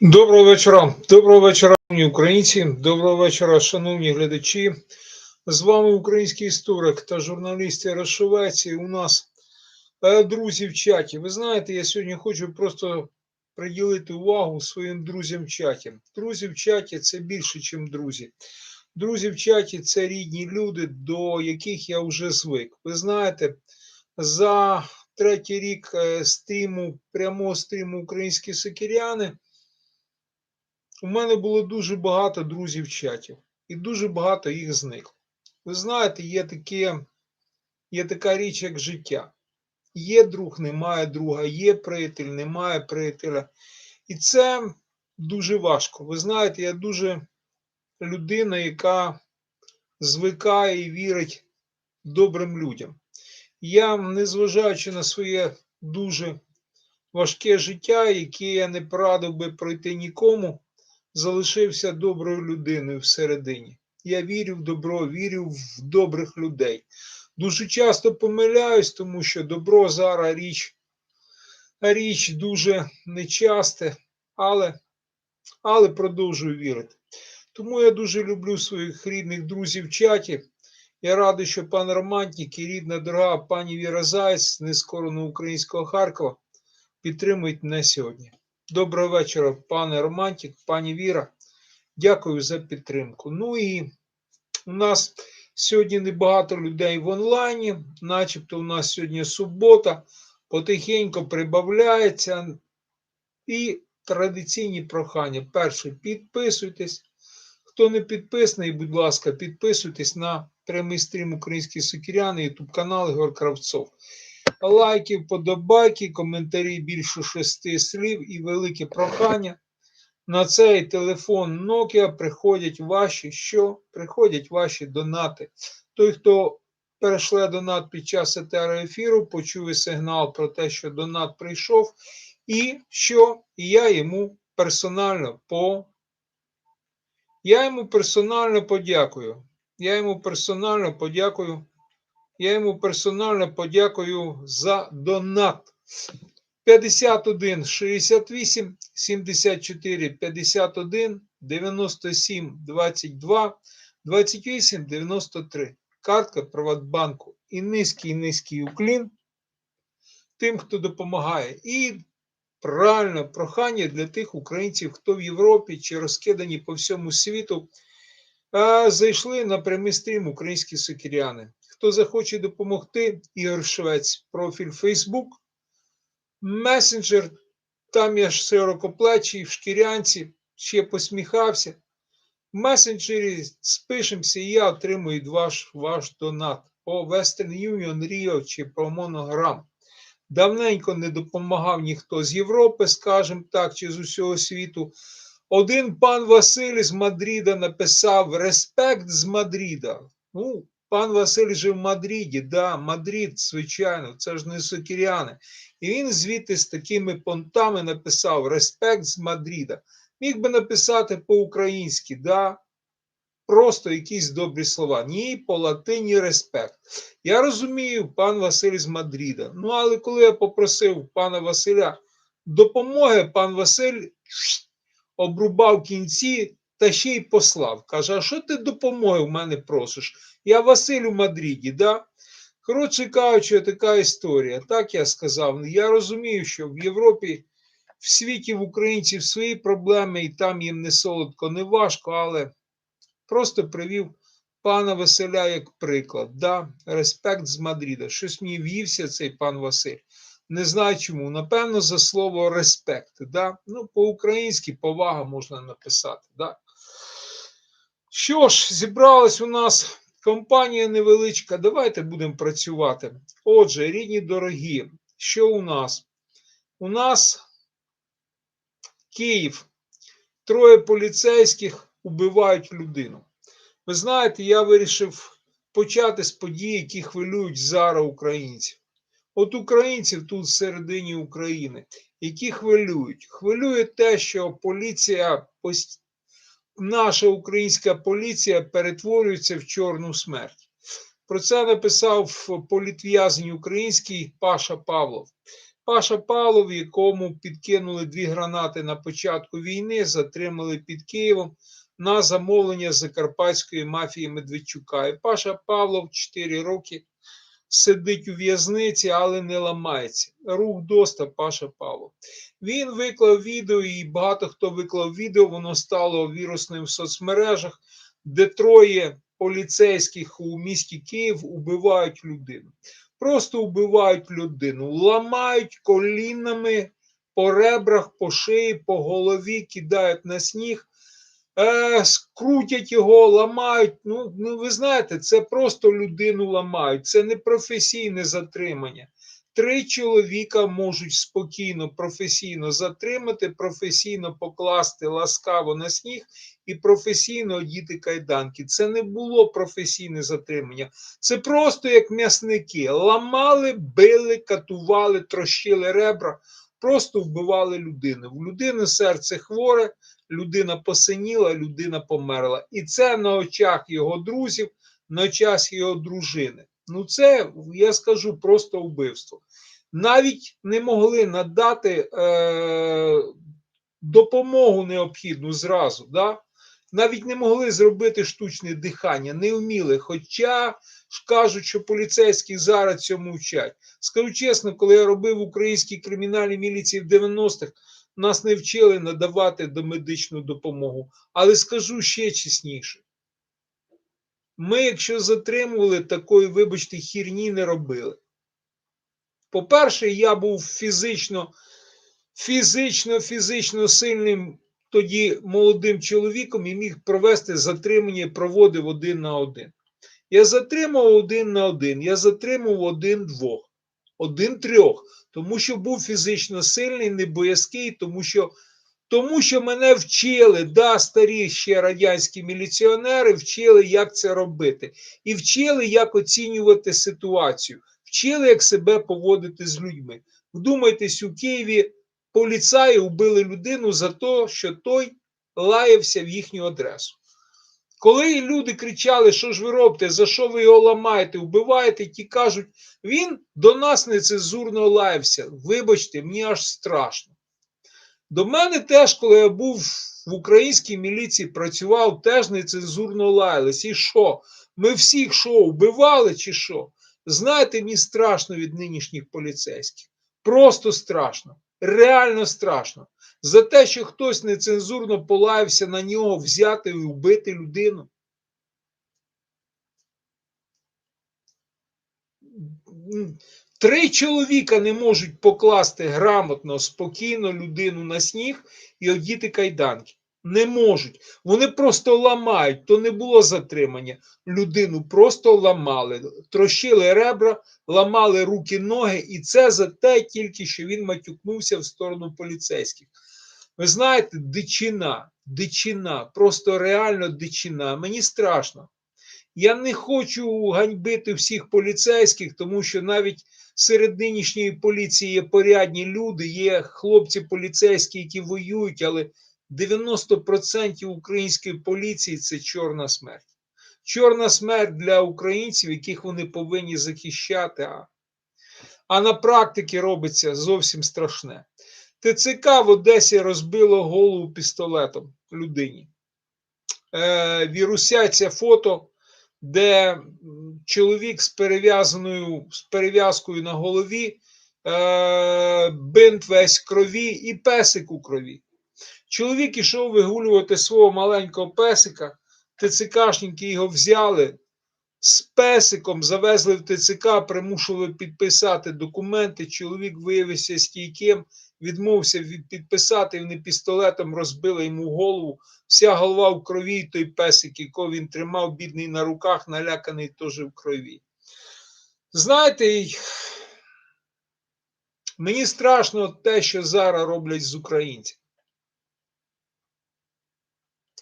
Доброго вечора. Доброго вечора, українці. Доброго вечора, шановні глядачі. З вами український історик та журналіст Ярошовець. У нас е, друзі в чаті. Ви знаєте, я сьогодні хочу просто приділити увагу своїм друзям в чаті. Друзі в чаті це більше, ніж друзі. Друзі в чаті це рідні люди, до яких я вже звик. Ви знаєте, за третій рік е, стріму, прямого стріму українські сокиряни. У мене було дуже багато друзів в чаті, і дуже багато їх зникло. Ви знаєте, є таке, є така річ, як життя. Є друг, немає друга, є приятель, немає приятеля. І це дуже важко. Ви знаєте, я дуже людина, яка звикає і вірить добрим людям. Я, незважаючи на своє дуже важке життя, яке я не порадив би пройти нікому залишився доброю людиною всередині. Я вірю в добро, вірю в добрих людей. Дуже часто помиляюсь, тому що добро зараз річ, річ дуже нечасте, але, але продовжую вірити. Тому я дуже люблю своїх рідних друзів в чаті. Я радий, що пан Романтік і рідна дорога пані Віра Зайць з нескореного українського Харкова підтримують мене сьогодні. Доброго вечора, пане Романтик, пані Віра. Дякую за підтримку. Ну і у нас сьогодні небагато людей в онлайні, начебто у нас сьогодні субота, потихеньку прибавляється. І традиційні прохання. Перше, підписуйтесь. Хто не підписаний, будь ласка, підписуйтесь на прямий стрім Українські Сокіряни, ютуб канал Ігор Кравцов лайки, вподобайки, коментарі більше шести слів і велике прохання. На цей телефон Nokia приходять ваші що? Приходять ваші донати. Той, хто перешле донат під час етеру ефіру, почує сигнал про те, що донат прийшов, і що я йому персонально по. Я йому персонально подякую. Я йому персонально подякую я йому персонально подякую за донат. 51 68 74 51 97 22 28 93. Картка Приватбанку. І низький низький уклін тим, хто допомагає. І правильне прохання для тих українців, хто в Європі чи розкидані по всьому світу. Зайшли на прямий стрім українські сокіряни. Хто захоче допомогти, Ігор Швець, профіль Facebook, месенджер, там я ж широкоплечий, в шкірянці, ще посміхався. В месенджері спишемося, і я отримую ваш ваш донат по Western Union Rio чи по Monogram. Давненько не допомагав ніхто з Європи, скажімо так, чи з усього світу. Один пан Василь з Мадріда написав Респект з Мадріда. Ну, Пан Василь жив в Мадриді, да, Мадрид, звичайно, це ж не сокіряни. І він звідти з такими понтами написав Респект з Мадріда. Міг би написати по-українськи, да, просто якісь добрі слова. Ні, по латині респект. Я розумію, пан Василь з Мадріда. Ну, але коли я попросив пана Василя допомоги, пан Василь обрубав кінці та ще й послав. Каже: А що ти допомоги в мене просиш? Я Василь у Мадриді, да? Коротше кажучи, така історія. Так я сказав. Я розумію, що в Європі, в світі в українців свої проблеми, і там їм не солодко, не важко, але просто привів пана Василя як приклад. Да? Респект з Мадріда. Щось мені в'ївся цей пан Василь. Не знаю чому. Напевно, за слово респект. Да? Ну, по-українськи повага можна написати. Да? Що ж, зібралась у нас компанія невеличка. Давайте будемо працювати. Отже, рідні дорогі, що у нас? У нас Київ. Троє поліцейських убивають людину. Ви знаєте, я вирішив почати з подій, які хвилюють зараз українців. От українців тут всередині України, які хвилюють. Хвилює те, що поліція наша українська поліція перетворюється в чорну смерть. Про це написав політв'язень український Паша Павлов. Паша Павлов, якому підкинули дві гранати на початку війни, затримали під Києвом на замовлення закарпатської мафії Медведчука. І Паша Павлов 4 роки сидить у в'язниці, але не ламається. Рух доста Паша Павлов. Він виклав відео, і багато хто виклав відео, воно стало вірусним в соцмережах, де троє поліцейських у місті Київ убивають людину. Просто вбивають людину, ламають колінами по ребрах, по шиї, по голові, кидають на сніг, е, скрутять його, ламають. Ну, ну, ви знаєте, це просто людину ламають, це не професійне затримання. Три чоловіка можуть спокійно, професійно затримати, професійно покласти ласкаво на сніг і професійно одіти кайданки. Це не було професійне затримання. Це просто як м'ясники. Ламали, били, катували, трощили ребра, просто вбивали людини. В людини серце хворе, людина посиніла, людина померла. І це на очах його друзів, на очах його дружини. Ну, це я скажу просто вбивство. Навіть не могли надати е, допомогу необхідну зразу. Да? Навіть не могли зробити штучне дихання, не вміли. Хоча ж кажуть, що поліцейські зараз цьому вчать. Скажу чесно, коли я робив в українській кримінальній міліції в 90-х, нас не вчили надавати домедичну допомогу. Але скажу ще чесніше. Ми, якщо затримували, такої, вибачте, хірні не робили. По-перше, я був фізично, фізично, фізично сильним тоді молодим чоловіком і міг провести затримання проводив один на один. Я затримав один на один, я затримав один двох, один трьох, тому що був фізично сильний, не боязкий, тому що тому що мене вчили, да, старі ще радянські міліціонери вчили, як це робити. І вчили, як оцінювати ситуацію, вчили, як себе поводити з людьми. Вдумайтесь, у Києві поліцаї вбили людину за те, що той лаявся в їхню адресу. Коли люди кричали, що ж ви робите, за що ви його ламаєте, вбиваєте, ті кажуть, він до нас нецензурно лаявся. Вибачте, мені аж страшно. До мене теж, коли я був в українській міліції, працював, теж нецензурно лаялись. І що? Ми всіх що, вбивали чи що? Знаєте, мені страшно від нинішніх поліцейських. Просто страшно. Реально страшно. За те, що хтось нецензурно полаявся на нього взяти і вбити людину. Три чоловіка не можуть покласти грамотно, спокійно людину на сніг і одіти кайданки. Не можуть. Вони просто ламають. То не було затримання. Людину просто ламали, трощили ребра, ламали руки, ноги, і це за те тільки, що він матюкнувся в сторону поліцейських. Ви знаєте, дичина, дичина, просто реально дичина. Мені страшно. Я не хочу ганьбити всіх поліцейських, тому що навіть серед нинішньої поліції є порядні люди, є хлопці поліцейські, які воюють, але 90% української поліції це чорна смерть. Чорна смерть для українців, яких вони повинні захищати. А, а на практиці робиться зовсім страшне. ТЦК в Одесі розбило голову пістолетом людині. Е, Вірусяться фото, де чоловік з перев'язаною з перев'язкою на голові, е, бинт весь крові і песик у крові. Чоловік ішов вигулювати свого маленького песика, ТЦКшники його взяли. З песиком завезли в ТЦК, примушували підписати документи. Чоловік виявився стійким, відмовився від підписати, вони пістолетом розбили йому голову. Вся голова в крові, той песик, якого він тримав, бідний на руках, наляканий теж в крові. Знаєте, мені страшно те, що зараз роблять з українцями.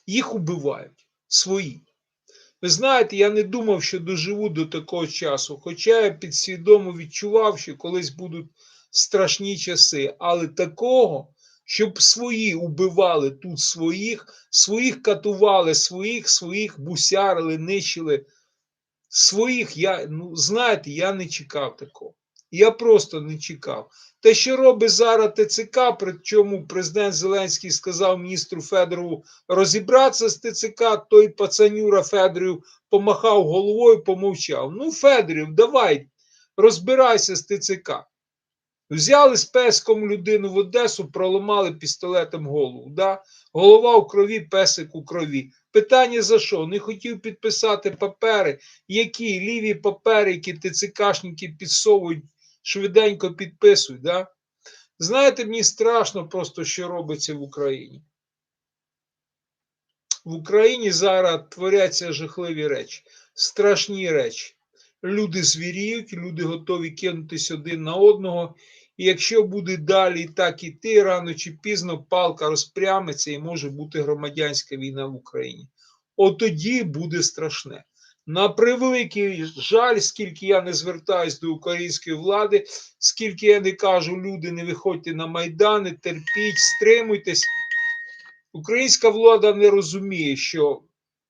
Їх убивають свої. Ви знаєте, я не думав, що доживу до такого часу, хоча я підсвідомо відчував, що колись будуть страшні часи, але такого, щоб свої убивали тут своїх, своїх катували, своїх, своїх бусярили, нищили. Своїх, я, ну, знаєте, я не чекав такого. Я просто не чекав. Те, що робить зараз ТЦК, причому президент Зеленський сказав міністру Федорову розібратися з ТЦК, той пацанюра Федорів помахав головою, помовчав. Ну, Федорів, давай, розбирайся з ТЦК. Взяли з песком людину в Одесу, проламали пістолетом голову. Да? Голова у крові, песик у крові. Питання за що? Не хотів підписати папери, які ліві папери, які ТЦКшники підсовують, швиденько підписують. Да? Знаєте, мені страшно просто, що робиться в Україні. В Україні зараз творяться жахливі речі, страшні речі. Люди звіріють, люди готові кинутись один на одного. І якщо буде далі так іти, рано чи пізно палка розпрямиться і може бути громадянська війна в Україні. От тоді буде страшне. На превеликий жаль, скільки я не звертаюсь до української влади, скільки я не кажу, люди, не виходьте на майдани, терпіть, стримуйтесь. Українська влада не розуміє, що,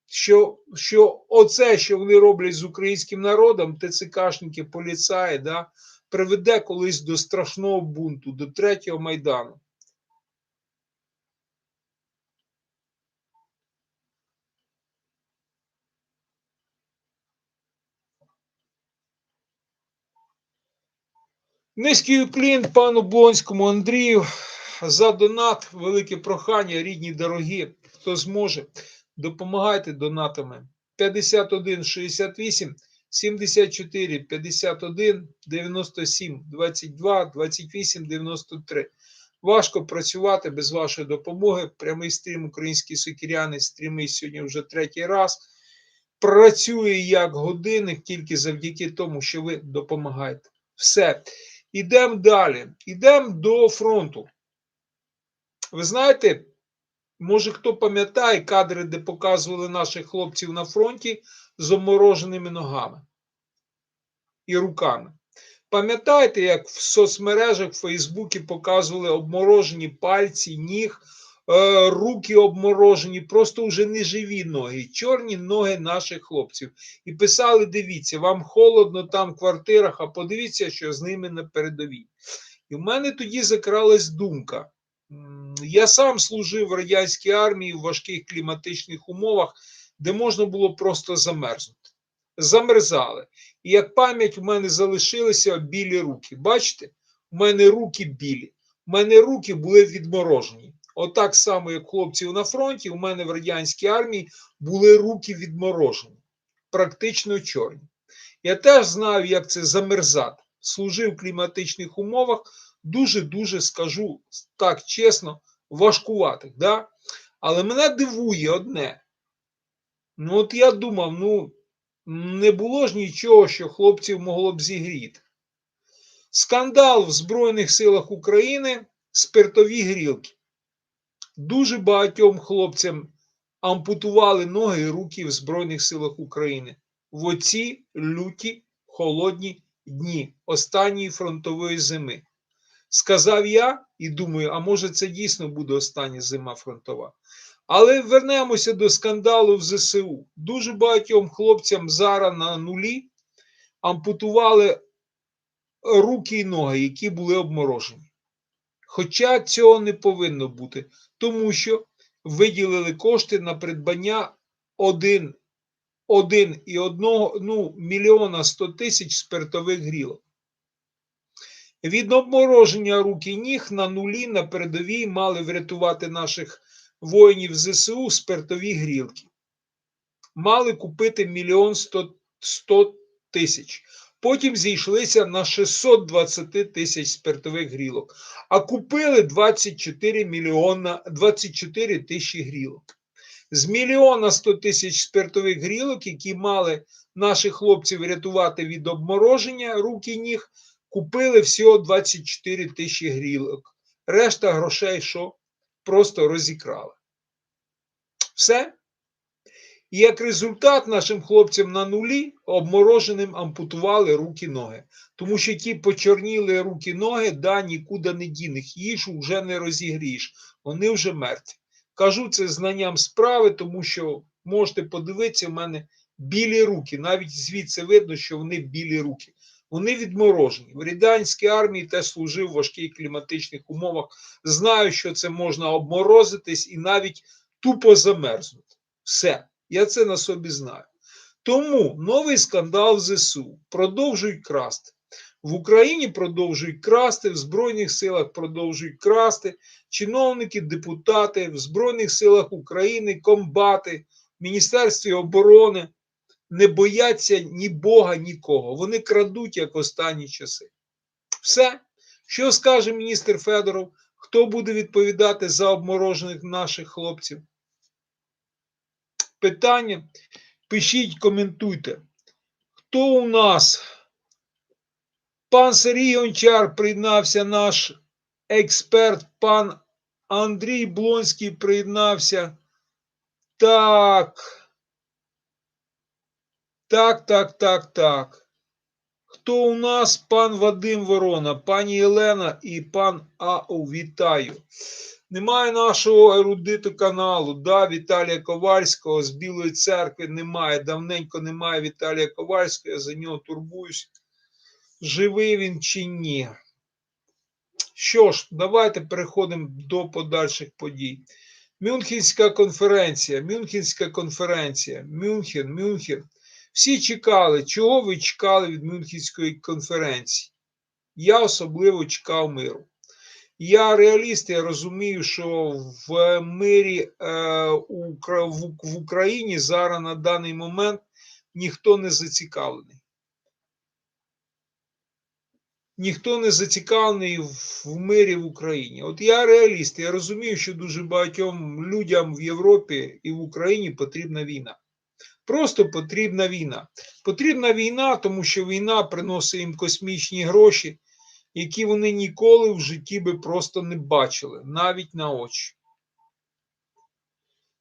що, що оце, що вони роблять з українським народом, ТЦКшники, поліцаї, да, приведе колись до страшного бунту, до третього майдану. Низький уклін пану Блонському Андрію за донат. Велике прохання, рідні, дорогі. Хто зможе, допомагайте донатами. 51 68 74 51 97 22 28 93. Важко працювати без вашої допомоги. Прямий стрім українські сокіряни стріми сьогодні вже третій раз. Працює як годинник тільки завдяки тому, що ви допомагаєте. Все. Ідемо далі. Ідемо до фронту. Ви знаєте, може хто пам'ятає кадри, де показували наших хлопців на фронті з обмороженими ногами і руками. Пам'ятаєте, як в соцмережах в Фейсбуці показували обморожені пальці, ніг, руки обморожені, просто вже не живі ноги, чорні ноги наших хлопців. І писали: дивіться, вам холодно там в квартирах, а подивіться, що з ними на передовій. І в мене тоді закралась думка. Я сам служив в радянській армії в важких кліматичних умовах, де можна було просто замерзнути. Замерзали. І як пам'ять у мене залишилися білі руки. Бачите, у мене руки білі, у мене руки були відморожені. Отак само, як хлопців на фронті, у мене в радянській армії були руки відморожені, практично чорні. Я теж знаю, як це замерзати. Служив в кліматичних умовах, дуже-дуже скажу так чесно, важкуватих. Да? Але мене дивує одне. Ну, от я думав, ну, не було ж нічого, що хлопців могло б зігріти. Скандал в Збройних силах України спиртові грілки. Дуже багатьом хлопцям ампутували ноги і руки в Збройних силах України в оці люті холодні дні останньої фронтової зими. Сказав я і думаю, а може це дійсно буде остання зима фронтова. Але вернемося до скандалу в ЗСУ. Дуже багатьом хлопцям зараз на нулі ампутували руки і ноги, які були обморожені. Хоча цього не повинно бути, тому що виділили кошти на придбання 1, 1 і 1 ну, мільйона 100 тисяч спиртових грілок. Від обмороження рук і ніг на нулі на передовій мали врятувати наших воїнів ЗСУ спиртові грілки. Мали купити мільйон 100 тисяч. Потім зійшлися на 620 тисяч спиртових грілок, а купили 24 мільйона 24 тисячі грілок. З мільйона 100 тисяч спиртових грілок, які мали наші хлопці врятувати від обмороження рук і ніг, купили всього 24 тисячі грілок. Решта грошей, що просто розікрали. Все. І як результат нашим хлопцям на нулі обмороженим ампутували руки ноги. Тому що ті почорніли руки ноги, да, нікуди не дінеш, їжу вже не розігрієш, вони вже мертві. Кажу це знанням справи, тому що можете подивитися, в мене білі руки. Навіть звідси видно, що вони білі руки. Вони відморожені. В радянській армії теж служив в важких кліматичних умовах. Знаю, що це можна обморозитись і навіть тупо замерзнути. Все, я це на собі знаю. Тому новий скандал в ЗСУ продовжують красти. В Україні продовжують красти, в Збройних силах продовжують красти, чиновники, депутати в Збройних силах України, комбати, в Міністерстві оборони не бояться ні Бога, нікого. Вони крадуть як останні часи. Все. Що скаже міністр Федоров? Хто буде відповідати за обморожених наших хлопців? Питання. Пишіть, коментуйте. Хто у нас? Пан Сергій Гончар приєднався, наш експерт, пан Андрій Блонський приєднався. Так. Так, так, так, так. Хто у нас? Пан Вадим Ворона, пані Єлена і пан АО. Вітаю. Немає нашого ерудиту каналу. Да, Віталія Ковальського з Білої церкви немає. Давненько немає Віталія Ковальського, я за нього турбуюсь. Живий він чи ні. Що ж, давайте переходимо до подальших подій. Мюнхенська конференція, Мюнхенська конференція, Мюнхен, Мюнхен. Всі чекали, чого ви чекали від Мюнхенської конференції? Я особливо чекав миру. Я реаліст, я розумію, що в мирі е, в Україні зараз на даний момент ніхто не зацікавлений. Ніхто не зацікавлений в мирі в Україні. От я реаліст, я розумію, що дуже багатьом людям в Європі і в Україні потрібна війна. Просто потрібна війна. Потрібна війна, тому що війна приносить їм космічні гроші, які вони ніколи в житті би просто не бачили, навіть на очі.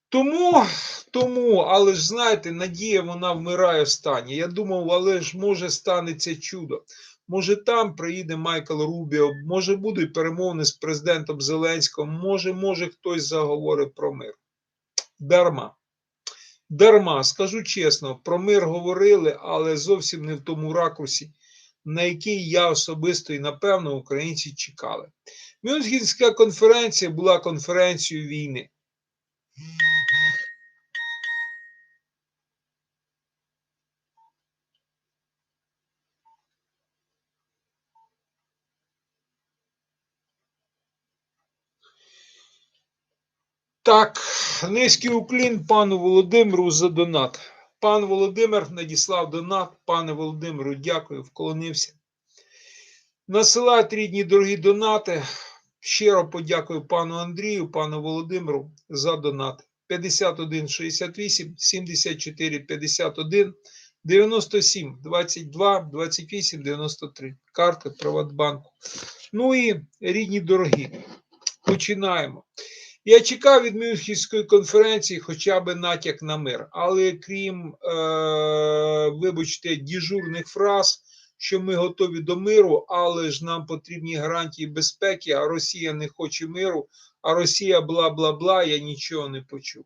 Тому, тому, але ж знаєте, надія вона вмирає останнє. Я думав, але ж може станеться чудо. Може, там приїде Майкл Рубіо, може будуть перемовини з президентом Зеленським, може, може хтось заговорить про мир. Дарма. Дарма, скажу чесно, про мир говорили, але зовсім не в тому ракурсі, на який я особисто і напевно українці чекали. Мюнхенська конференція була конференцією війни. Так, низький уклін пану Володимиру за донат. Пан Володимир надіслав донат. Пане Володимиру, дякую, вклонився. Насилають рідні дорогі донати. Щиро подякую пану Андрію, пану Володимиру за донат. 51 68 74 51 97 22 28 93. Карта Приватбанку. Ну і рідні дорогі. Починаємо. Я чекав від Мюнхенської конференції хоча б натяк на мир, але крім, е, вибачте, діжурних фраз, що ми готові до миру, але ж нам потрібні гарантії безпеки, а Росія не хоче миру, а Росія бла бла бла, я нічого не почув.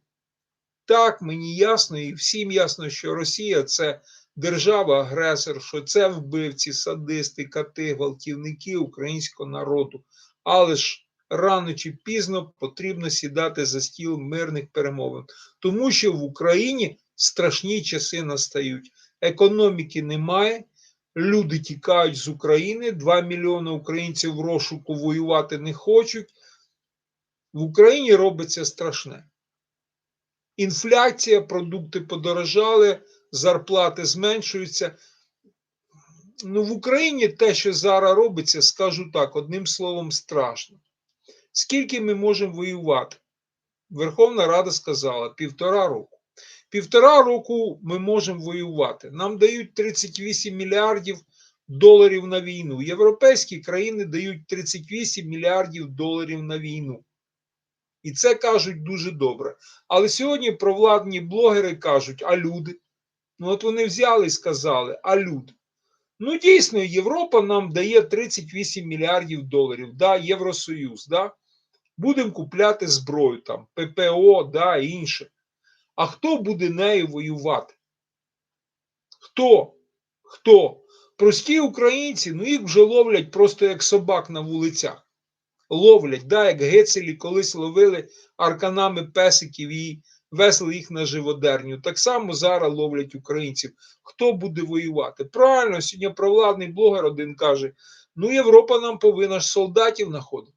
Так, мені ясно, і всім ясно, що Росія це держава-агресор, що це вбивці, садисти, кати, гвалтівники українського народу. Але ж рано чи пізно потрібно сідати за стіл мирних перемовин, тому що в Україні страшні часи настають. Економіки немає, люди тікають з України, 2 мільйони українців в розшуку воювати не хочуть. В Україні робиться страшне. Інфляція, продукти подорожали, зарплати зменшуються. Ну, в Україні те, що зараз робиться, скажу так, одним словом, страшно. Скільки ми можемо воювати? Верховна Рада сказала півтора року. Півтора року ми можемо воювати. Нам дають 38 мільярдів доларів на війну. Європейські країни дають 38 мільярдів доларів на війну. І це кажуть дуже добре. Але сьогодні провладні блогери кажуть, а люди? Ну, от вони взяли і сказали, а люди? Ну, дійсно, Європа нам дає 38 мільярдів доларів, да, Євросоюз, да. Будемо купляти зброю, там, ППО, да, інше. А хто буде нею воювати? Хто? Хто? Прості українці, ну їх вже ловлять просто як собак на вулицях. Ловлять, да, як гецелі колись ловили арканами песиків і весли їх на живодерню. Так само зараз ловлять українців. Хто буде воювати? Правильно, сьогодні провладний блогер один каже: ну Європа нам повинна ж солдатів знаходити.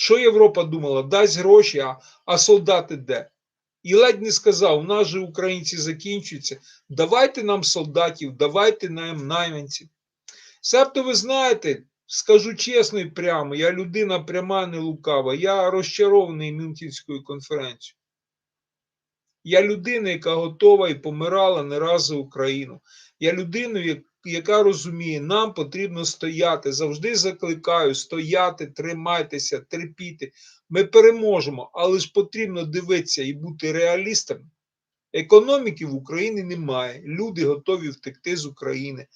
Що Європа думала? Дасть гроші, а, а солдати де? І ледь не сказав: у нас же українці закінчуються. Давайте нам солдатів, давайте нам найманців. Себто, ви знаєте, скажу чесно і прямо, я людина пряма, не лукава, я розчарований Мюнхенською конференцією. Я людина, яка готова і помирала не раз за Україну. Я людина, як- яка розуміє, нам потрібно стояти. Завжди закликаю стояти, тримайтеся, терпіти. Ми переможемо, але ж потрібно дивитися і бути реалістами. Економіки в Україні немає. Люди готові втекти з України.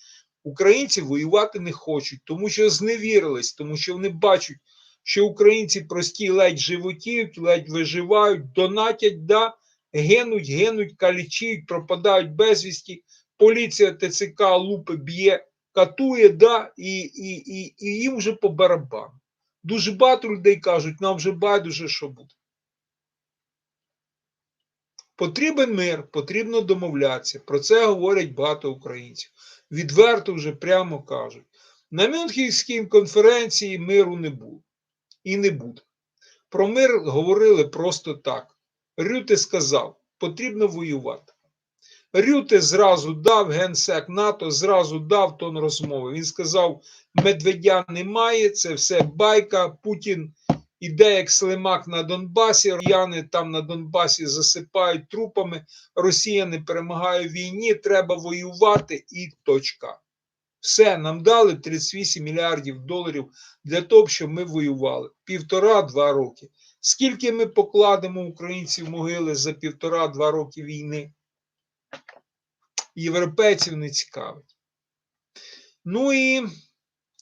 Українці воювати не хочуть, тому що зневірились, тому що вони бачать, що українці прості ледь животіють, ледь виживають, донатять, да, гинуть, гинуть, калічують, пропадають безвісті. Поліція ТЦК лупи б'є, катує, да, і, і, і, і їм вже по барабану. Дуже багато людей кажуть, нам вже байдуже, що буде. Потрібен мир, потрібно домовлятися. Про це говорять багато українців. Відверто вже прямо кажуть. На Мюнхенській конференції миру не було і не буде. Про мир говорили просто так. Рюте сказав, потрібно воювати. Рюте зразу дав генсек НАТО, зразу дав тон розмови. Він сказав: Медведя немає, це все байка. Путін іде як слимак на Донбасі. Росіяни там на Донбасі засипають трупами. Росія не перемагає в війні, треба воювати і точка. Все, нам дали 38 мільярдів доларів для того, щоб ми воювали. Півтора-два роки. Скільки ми покладемо українців могили за півтора-два роки війни? Європейців не цікавить. Ну і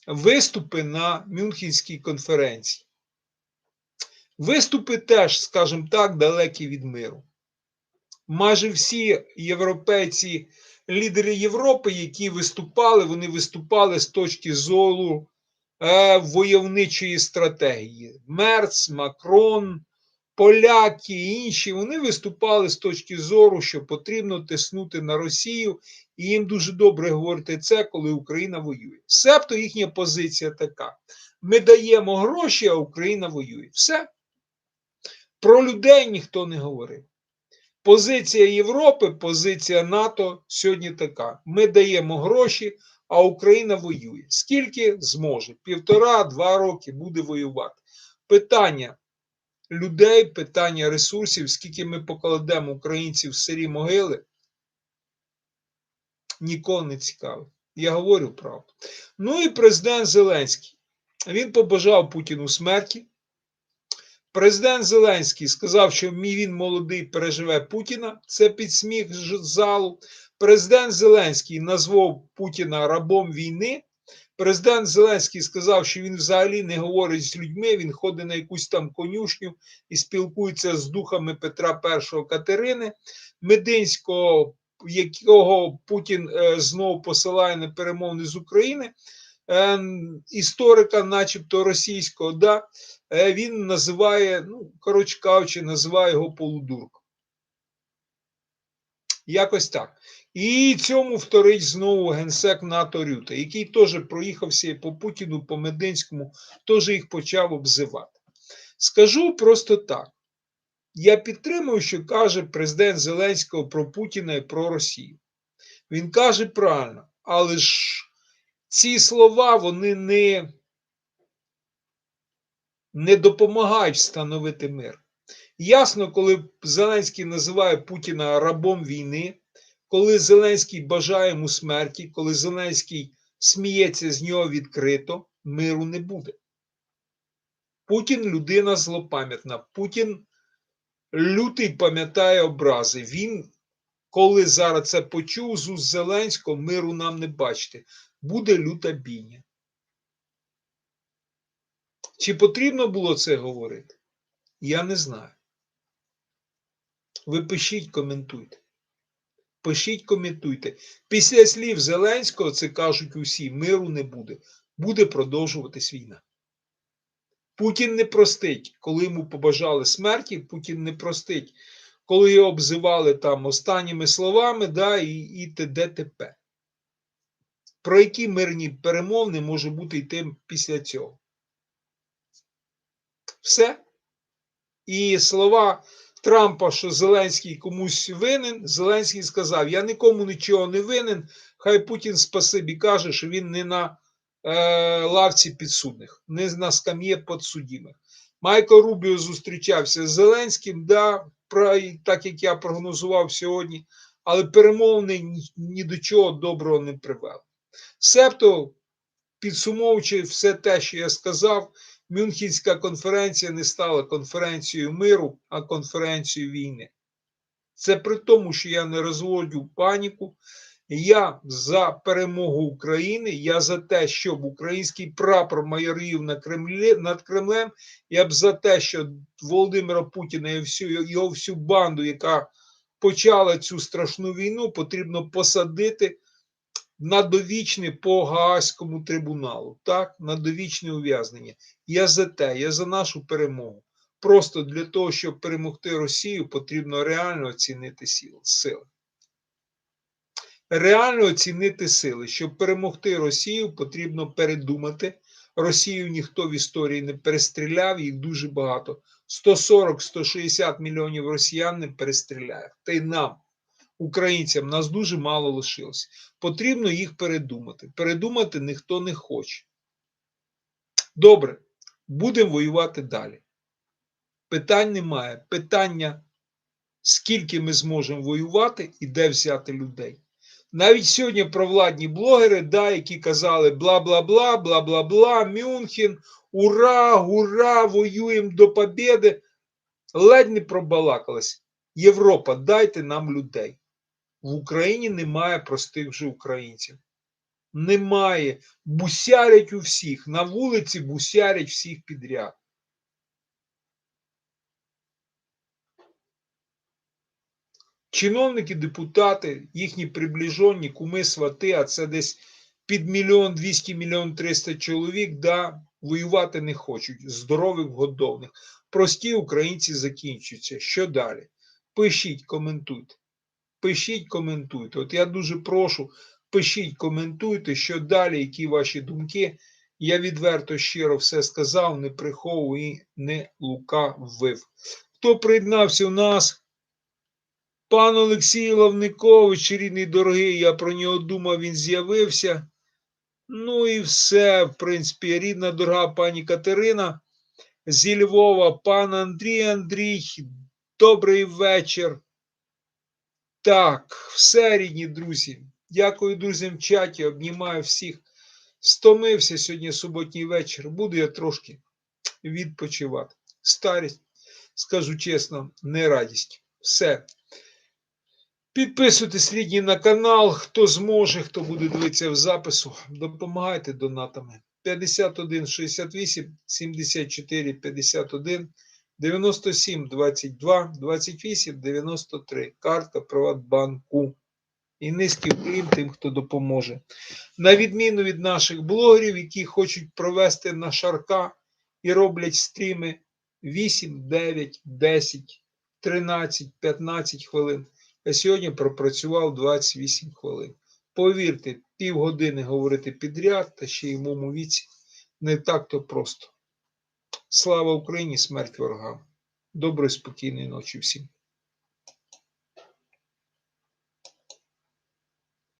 виступи на Мюнхенській конференції. Виступи теж, скажімо так, далекі від миру. Майже всі європейці, лідери Європи, які виступали, вони виступали з точки зору е, войовничої стратегії. Мерц, Макрон, поляки і інші, вони виступали з точки зору, що потрібно тиснути на Росію, і їм дуже добре говорити це, коли Україна воює. Себто їхня позиція така: ми даємо гроші, а Україна воює. Все. Про людей ніхто не говорив. Позиція Європи, позиція НАТО сьогодні така: ми даємо гроші, а Україна воює. Скільки зможе? Півтора-два роки буде воювати. Питання людей, питання ресурсів, скільки ми покладемо українців в сирі могили, нікого не цікавить. Я говорю правду. Ну і президент Зеленський. Він побажав Путіну смерті. Президент Зеленський сказав, що мій він молодий переживе Путіна. Це під сміх з залу. Президент Зеленський назвав Путіна рабом війни. Президент Зеленський сказав, що він взагалі не говорить з людьми, він ходить на якусь там конюшню і спілкується з духами Петра І Катерини Мединського, якого Путін е, знову посилає на перемовини з України. Е, історика, начебто російського, да, е, він називає, ну, коротше кажучи, називає його полудурком. Якось так. І цьому вторить знову генсек НАТО Рюта, який теж проїхався по Путіну, по Мединському, теж їх почав обзивати. Скажу просто так. Я підтримую, що каже президент Зеленського про Путіна і про Росію. Він каже правильно, але ж ці слова вони не, не допомагають встановити мир. Ясно, коли Зеленський називає Путіна рабом війни, коли Зеленський бажає йому смерті, коли Зеленський сміється з нього відкрито, миру не буде. Путін людина злопам'ятна. Путін лютий пам'ятає образи. Він, коли зараз це почув з Зеленського, миру нам не бачити. Буде люта бійня. Чи потрібно було це говорити? Я не знаю. Ви пишіть, коментуйте. Пишіть, коментуйте. Після слів Зеленського, це кажуть усі, миру не буде. Буде продовжуватись війна. Путін не простить, коли йому побажали смерті, Путін не простить, коли його обзивали там останніми словами, да, і, і т.д. т.п. Про які мирні перемовини може бути йти після цього? Все. І слова Трампа, що Зеленський комусь винен, Зеленський сказав: Я нікому нічого не винен. Хай Путін спасибі каже, що він не на е, лавці підсудних, не на скам'є підсудімих. Майкл Рубіо зустрічався з Зеленським, да, про, так як я прогнозував сьогодні, але перемовини ні, ні до чого доброго не привели. Себто, підсумовуючи все те, що я сказав, Мюнхенська конференція не стала конференцією миру, а конференцією війни. Це при тому, що я не розводю паніку. Я за перемогу України, я за те, щоб український прапор майорів на Кремлі над Кремлем. Я б за те, що Володимира Путіна і всю його всю банду, яка почала цю страшну війну, потрібно посадити на довічне по Гаазькому трибуналу. Так, на довічне ув'язнення. Я за те, я за нашу перемогу. Просто для того, щоб перемогти Росію, потрібно реально оцінити сили. Реально оцінити сили. Щоб перемогти Росію, потрібно передумати. Росію ніхто в історії не перестріляв, їх дуже багато. 140-160 мільйонів росіян не перестріляє. Та й нам, українцям, нас дуже мало лишилось. Потрібно їх передумати. Передумати ніхто не хоче. Добре, будемо воювати далі. Питань немає. Питання, скільки ми зможемо воювати і де взяти людей. Навіть сьогодні провладні блогери, да, які казали бла бла бла, бла бла бла, Мюнхен, ура, ура, воюємо до побєди, ледь не пробалакались. Європа, дайте нам людей. В Україні немає простих вже українців. Немає. Бусярять у всіх. На вулиці бусярять всіх підряд. Чиновники, депутати, їхні приближені, куми, свати, а це десь під мільйон 200 мільйон 300 чоловік, да, воювати не хочуть. Здорових, годовних. Прості українці закінчуються. Що далі? Пишіть, коментуйте. Пишіть, коментуйте. От я дуже прошу, пишіть, коментуйте, що далі, які ваші думки. Я відверто щиро все сказав, не приховую і не лукавив. Хто приєднався у нас? Пан Олексій Лавникович, рідний дорогий, я про нього думав, він з'явився. Ну і все, в принципі, рідна дорога пані Катерина зі Львова, пан Андрій Андрій, добрий вечір. Так, все, рідні друзі. Дякую друзям в чаті, обнімаю всіх. Стомився сьогодні суботній вечір. Буду я трошки відпочивати. Старість, скажу чесно, не радість. Все. Підписуйтесь рідні на канал, хто зможе, хто буде дивитися в запису. Допомагайте донатами. 51 68 74 51 97 22 28 93. Карта Приватбанку. І низький вклін тим, хто допоможе. На відміну від наших блогерів, які хочуть провести на шарка і роблять стріми 8, 9, 10, 13, 15 хвилин. Я сьогодні пропрацював 28 хвилин. Повірте, півгодини говорити підряд, та ще й моєму віці не так-то просто. Слава Україні, смерть ворогам. Доброї, спокійної ночі всім.